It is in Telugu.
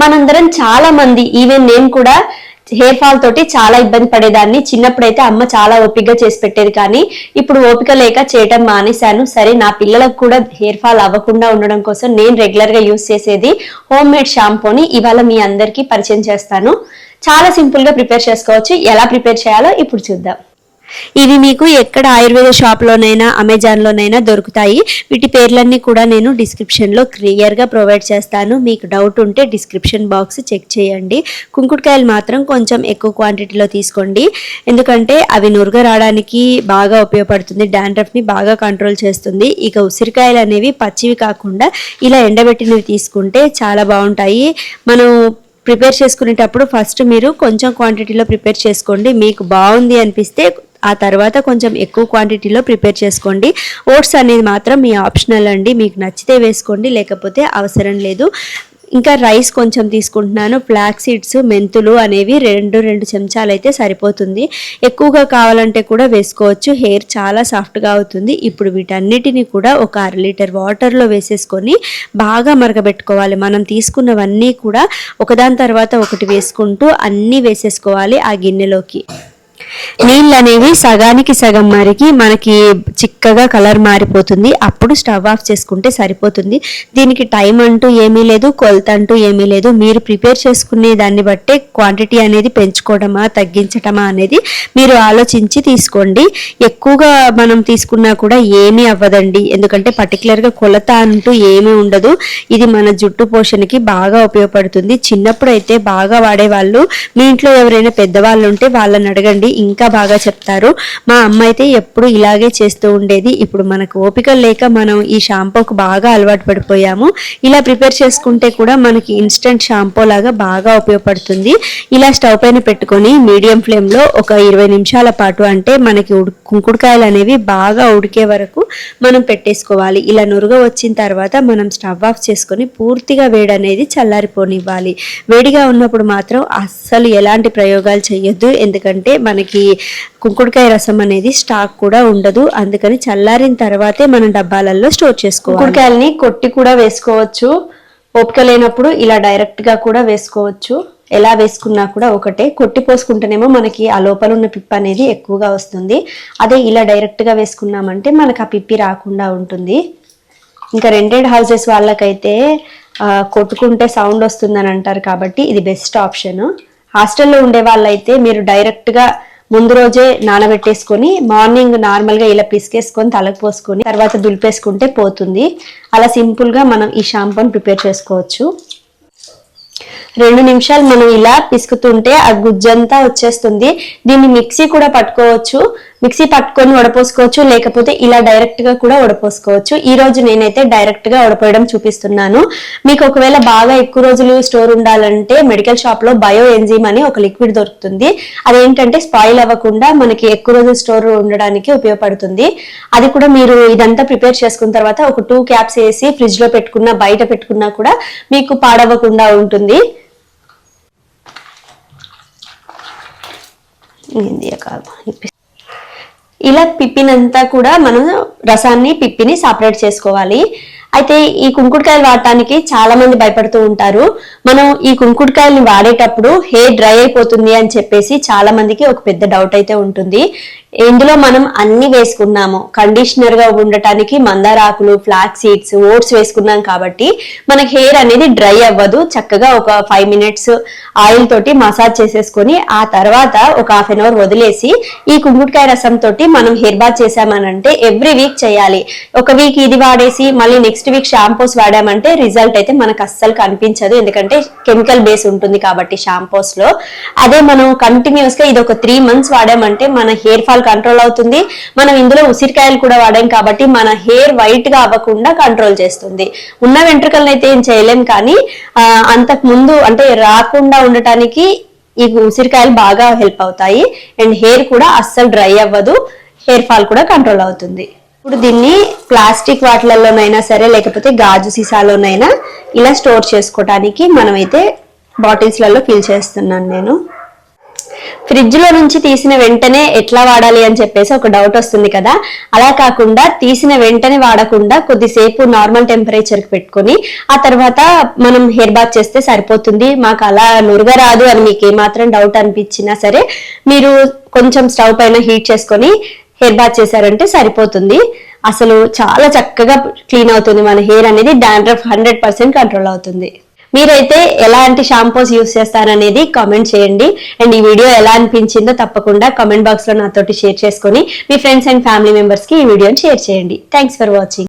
మనందరం చాలా మంది ఈవెన్ నేను కూడా హెయిర్ ఫాల్ తోటి చాలా ఇబ్బంది పడేదాన్ని. చిన్నప్పుడైతే అమ్మ చాలా ఓపికగా చేసి పెట్టేది కానీ ఇప్పుడు ఓపిక లేక చేయటం మానేశాను. సరే నా పిల్లలకు కూడా హెయిర్ ఫాల్ అవ్వకుండా ఉండడం కోసం నేను రెగ్యులర్గా యూస్ చేసేది హోమ్ మేడ్ షాంపూని ఇవాళ మీ అందరికీ పరిచయం చేస్తాను. చాలా సింపుల్గా ప్రిపేర్ చేసుకోవచ్చు. ఎలా ప్రిపేర్ చేయాలో ఇప్పుడు చూద్దాం. ఇవి మీకు ఎక్కడ ఆయుర్వేద షాప్లోనైనా అమెజాన్లోనైనా దొరుకుతాయి. వీటి పేర్లన్నీ కూడా నేను డిస్క్రిప్షన్లో క్లియర్గా ప్రొవైడ్ చేస్తాను. మీకు డౌట్ ఉంటే డిస్క్రిప్షన్ బాక్స్ చెక్ చేయండి. కుంకుడుకాయలు మాత్రం కొంచెం ఎక్కువ క్వాంటిటీలో తీసుకోండి. ఎందుకంటే అవి నురుగ రావడానికి బాగా ఉపయోగపడుతుంది. డాండ్రఫ్ని బాగా కంట్రోల్ చేస్తుంది. ఇక ఉసిరికాయలు అనేవి పచ్చివి కాకుండా ఇలా ఎండబెట్టినవి తీసుకుంటే చాలా బాగుంటాయి. మనం ప్రిపేర్ చేసుకునేటప్పుడు ఫస్ట్ మీరు కొంచెం క్వాంటిటీలో ప్రిపేర్ చేసుకోండి. మీకు బాగుంది అనిపిస్తే ఆ తర్వాత కొంచెం ఎక్కువ క్వాంటిటీలో ప్రిపేర్ చేసుకోండి. ఓట్స్ అనేది మాత్రం మీ ఆప్షనల్ అండి. మీకు నచ్చితే వేసుకోండి లేకపోతే అవసరం లేదు. ఇంకా రైస్ కొంచెం తీసుకుంటున్నాను. ఫ్లాక్ సీడ్స్ మెంతులు అనేవి రెండు రెండు చెంచాలు అయితే సరిపోతుంది. ఎక్కువగా కావాలంటే కూడా వేసుకోవచ్చు. హెయిర్ చాలా సాఫ్ట్గా అవుతుంది. ఇప్పుడు వీటన్నిటిని కూడా ఒక అర లీటర్ వాటర్లో వేసేసుకొని బాగా మరగబెట్టుకోవాలి. మనం తీసుకున్నవన్నీ కూడా ఒకదాని తర్వాత ఒకటి వేసుకుంటూ అన్నీ వేసేసుకోవాలి ఆ గిన్నెలోకి. నీళ్ళు అనేవి సగానికి సగం మరిగి మనకి చిక్కగా కలర్ మారిపోతుంది. అప్పుడు స్టవ్ ఆఫ్ చేసుకుంటే సరిపోతుంది. దీనికి టైం అంటూ ఏమీ లేదు కొలత అంటూ ఏమీ లేదు. మీరు ప్రిపేర్ చేసుకునే దాన్ని బట్టే క్వాంటిటీ అనేది పెంచుకోవడమా తగ్గించటమా అనేది మీరు ఆలోచించి తీసుకోండి. ఎక్కువగా మనం తీసుకున్నా కూడా ఏమీ అవ్వదండి. ఎందుకంటే పర్టికులర్గా కొలత అంటూ ఏమీ ఉండదు. ఇది మన జుట్టు పోషణకి బాగా ఉపయోగపడుతుంది. చిన్నప్పుడు అయితే బాగా వాడేవాళ్ళు. మీ ఇంట్లో ఎవరైనా పెద్దవాళ్ళు ఉంటే వాళ్ళని అడగండి. ఇంకా బాగా చెప్తారు. మా అమ్మ అయితే ఎప్పుడు ఇలాగే చేస్తూ ఉండేది. ఇప్పుడు మనకు ఓపిక లేక మనం ఈ షాంపూకు బాగా అలవాటు పడిపోయాము. ఇలా ప్రిపేర్ చేసుకుంటే కూడా మనకి ఇన్స్టెంట్ షాంపూ లాగా బాగా ఉపయోగపడుతుంది. ఇలా స్టవ్ పైన పెట్టుకొని మీడియం ఫ్లేమ్లో ఒక ఇరవై నిమిషాల పాటు అంటే మనకి ఉడు కుంకుడుకాయలు అనేవి బాగా ఉడికే వరకు మనం పెట్టేసుకోవాలి. ఇలా నురుగ వచ్చిన తర్వాత మనం స్టవ్ ఆఫ్ చేసుకొని పూర్తిగా వేడి అనేది చల్లారిపోనివ్వాలి. వేడిగా ఉన్నప్పుడు మాత్రం అస్సలు ఎలాంటి ప్రయోగాలు చేయొద్దు ఎందుకంటే మనకి కుంకుడుకాయ రసం అనేది స్టాక్ కూడా ఉండదు. అందుకని చల్లారిన తర్వాతే మనం డబ్బాలలో స్టోర్ చేసుకోవాలి. కుంకుడుకాయలని కొట్టి కూడా వేసుకోవచ్చు. ఓపిక లేనప్పుడు ఇలా డైరెక్ట్గా కూడా వేసుకోవచ్చు. ఎలా వేసుకున్నా కూడా ఒకటే. కొట్టి పోసుకుంటేనేమో మనకి ఆ లోపల ఉన్న పిప్పి అనేది ఎక్కువగా వస్తుంది. అదే ఇలా డైరెక్ట్గా వేసుకున్నామంటే మనకు ఆ పిప్పి రాకుండా ఉంటుంది. ఇంకా రెంటెడ్ హౌసెస్ వాళ్ళకైతే కొట్టుకుంటే సౌండ్ వస్తుందని అంటారు కాబట్టి ఇది బెస్ట్ ఆప్షన్. హాస్టల్లో ఉండే వాళ్ళైతే మీరు డైరెక్ట్గా ముందు రోజే నానబెట్టేసుకొని మార్నింగ్ నార్మల్గా ఇలా పిసికేసుకొని తలకు పోసుకొని తర్వాత దులిపేసుకుంటే పోతుంది. అలా సింపుల్గా మనం ఈ షాంపూని ప్రిపేర్ చేసుకోవచ్చు. రెండు నిమిషాలు మనం ఇలా పిసుకుతుంటే ఆ గుజ్జంతా వచ్చేస్తుంది. దీన్ని మిక్సీ కూడా పట్టుకోవచ్చు. మిక్సీ పట్టుకొని వడపోసుకోవచ్చు లేకపోతే ఇలా డైరెక్ట్గా కూడా వడపోసుకోవచ్చు. ఈ రోజు నేనైతే డైరెక్ట్గా వడపోయడం చూపిస్తున్నాను. మీకు ఒకవేళ బాగా ఎక్కువ రోజులు స్టోర్ ఉండాలంటే మెడికల్ షాప్లో బయో ఎంజిమ్ అని ఒక లిక్విడ్ దొరుకుతుంది. అదేంటంటే స్పాయిల్ అవ్వకుండా మనకి ఎక్కువ రోజులు స్టోర్ ఉండడానికి ఉపయోగపడుతుంది. అది కూడా మీరు ఇదంతా ప్రిపేర్ చేసుకున్న తర్వాత ఒక టూ క్యాప్స్ వేసి ఫ్రిడ్జ్లో పెట్టుకున్నా బయట పెట్టుకున్నా కూడా మీకు పాడవకుండా ఉంటుంది. ఏంది కాదు ఇలా పిప్పినంతా కూడా మనం రసాన్ని పిప్పిని సపరేట్ చేసుకోవాలి. అయితే ఈ కుంకుడుకాయలు వాడటానికి చాలా మంది భయపడుతూ ఉంటారు. మనం ఈ కుంకుడుకాయల్ని వాడేటప్పుడు హెయిర్ డ్రై అయిపోతుంది అని చెప్పేసి చాలా మందికి ఒక పెద్ద డౌట్ అయితే ఉంటుంది. ఇందులో మనం అన్ని వేసుకున్నాము. కండిషనర్గా ఉండటానికి మందారాకులు ఫ్లాక్ సీడ్స్ ఓట్స్ వేసుకున్నాం కాబట్టి మనకి హెయిర్ అనేది డ్రై అవ్వదు. చక్కగా ఒక ఫైవ్ మినిట్స్ ఆయిల్ తోటి మసాజ్ చేసేసుకొని ఆ తర్వాత ఒక హాఫ్ అన్ అవర్ వదిలేసి ఈ కుంకుడుకాయ రసం తోటి మనం హెయిర్ బాత్ చేసామనంటే ఎవ్రీ వీక్ చేయాలి. ఒక వీక్ ఇది వాడేసి మళ్ళీ నెక్స్ట్ వీక్ షాంపూస్ వాడామంటే రిజల్ట్ అయితే మనకు అస్సలు కనిపించదు. ఎందుకంటే కెమికల్ బేస్ ఉంటుంది కాబట్టి షాంపూస్లో. అదే మనం కంటిన్యూస్గా ఇది ఒక త్రీ మంత్స్ వాడామంటే మన హెయిర్ ఫాల్ కంట్రోల్ అవుతుంది. మనం ఇందులో ఉసిరికాయలు కూడా వాడాం కాబట్టి మన హెయిర్ వైట్గా అవ్వకుండా కంట్రోల్ చేస్తుంది. ఉన్న వెంట్రుకలను అయితే ఏం చేయలేం కానీ అంతకు ముందు అంటే రాకుండా ఉండటానికి ఈ ఉసిరికాయలు బాగా హెల్ప్ అవుతాయి. అండ్ హెయిర్ కూడా అస్సలు డ్రై అవ్వదు. హెయిర్ ఫాల్ కూడా కంట్రోల్ అవుతుంది. ఇప్పుడు దీన్ని ప్లాస్టిక్ వాటిలలోనైనా సరే లేకపోతే గాజు సీసాలోనైనా ఇలా స్టోర్ చేసుకోవడానికి మనమైతే బాటిల్స్లలో ఫిల్ చేస్తున్నాను నేను. ఫ్రిడ్జ్లో నుంచి తీసిన వెంటనే ఎట్లా వాడాలి అని చెప్పేసి ఒక డౌట్ వస్తుంది కదా. అలా కాకుండా తీసిన వెంటనే వాడకుండా కొద్దిసేపు నార్మల్ టెంపరేచర్కి పెట్టుకొని ఆ తర్వాత మనం హెయిర్ బాత్ చేస్తే సరిపోతుంది. మాకు అలా నురుగ రాదు అని మీకు ఏమాత్రం డౌట్ అనిపించినా సరే మీరు కొంచెం స్టవ్ పైన హీట్ చేసుకొని హెయిర్ బాత్ చేశారంటే సరిపోతుంది. అసలు చాలా చక్కగా క్లీన్ అవుతుంది. మన హెయిర్ అనేది డాండ్రఫ్ హండ్రెడ్ పర్సెంట్ కంట్రోల్ అవుతుంది. మీరైతే ఎలాంటి షాంపూస్ యూస్ చేస్తారనేది కామెంట్ చేయండి. అండ్ ఈ వీడియో ఎలా అనిపించిందో తప్పకుండా కామెంట్ బాక్స్లో నాతోటి షేర్ చేసుకొని మీ ఫ్రెండ్స్ అండ్ ఫ్యామిలీ మెంబర్స్కి ఈ వీడియోని షేర్ చేయండి. Thanks for watching.